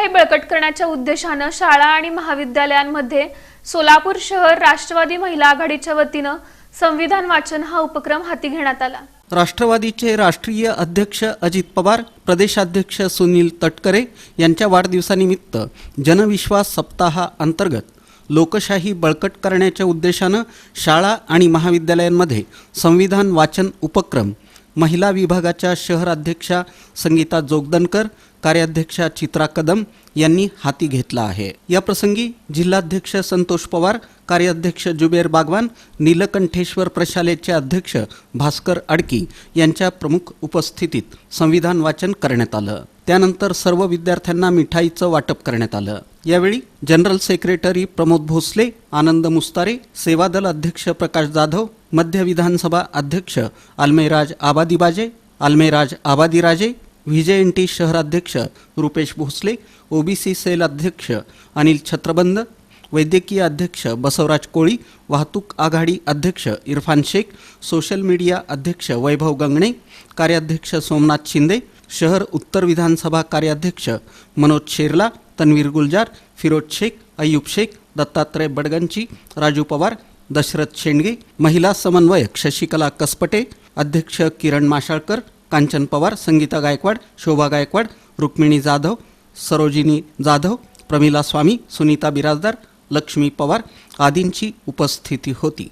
लोकशाही बळकट करण्याच्या उद्देशानं शाळा आणि महाविद्यालयांमध्ये सोलापूर शहर राष्ट्रवादी महिला आघाडीच्या वतीनं संविधान वाचन हा उपक्रम हाती घेण्यात आला. राष्ट्रवादीचे राष्ट्रीय अध्यक्ष अजित पवार प्रदेशाध्यक्ष सुनील तटकरे यांच्या वाढदिवसानिमित्त जनविश्वास सप्ताहाअंतर्गत लोकशाही बळकट करण्याच्या उद्देशानं शाळा आणि महाविद्यालयांमध्ये संविधान वाचन उपक्रम महिला विभागाच्या शहराध्यक्षा संगीता जोगदनकर कार्याध्यक्षा चित्रा कदम यांनी हाती घेतला आहे. या प्रसंगी जिल्हाध्यक्ष संतोष पवार कार्याध्यक्ष जुबेर बागवान नीलकंठेश्वर प्रशालेचे अध्यक्ष भास्कर अडकी यांच्या प्रमुख उपस्थितीत संविधान वाचन करण्यात आलं. त्यानंतर सर्व विद्यार्थ्यांना मिठाईचं वाटप करण्यात आलं. यावेळी जनरल सेक्रेटरी प्रमोद भोसले आनंद मुस्तारे सेवादल अध्यक्ष प्रकाश जाधव मध्य विधानसभा अध्यक्ष Almeraj Abadibaje Almeraj Abadiraje VJNT N T शहराध्यक्ष रुपेश भोसले ओबीसी सेल अध्यक्ष अनिल छत्रबंद वैद्यकीय अध्यक्ष बसवराज कोळी वाहतूक आघाडी अध्यक्ष इरफान शेख सोशल मीडिया अध्यक्ष वैभव गंगणे कार्याध्यक्ष सोमनाथ शिंदे शहर उत्तर विधानसभा कार्याध्यक्ष मनोज शेरला तन्वीर गुलजार फिरोज शेख अय्यूब शेख दत्तात्रय बडगंची राजू पवार दशरथ शेंडगे महिला समन्वयक शशिकला कसपटे अध्यक्ष किरण माशाळकर कांचन पवार संगीता गायकवाड शोभा गायकवाड रुक्मिणी जाधव सरोजिनी जाधव प्रमिला स्वामी सुनीता बिराजदार लक्ष्मी पवार आदींची उपस्थिती होती.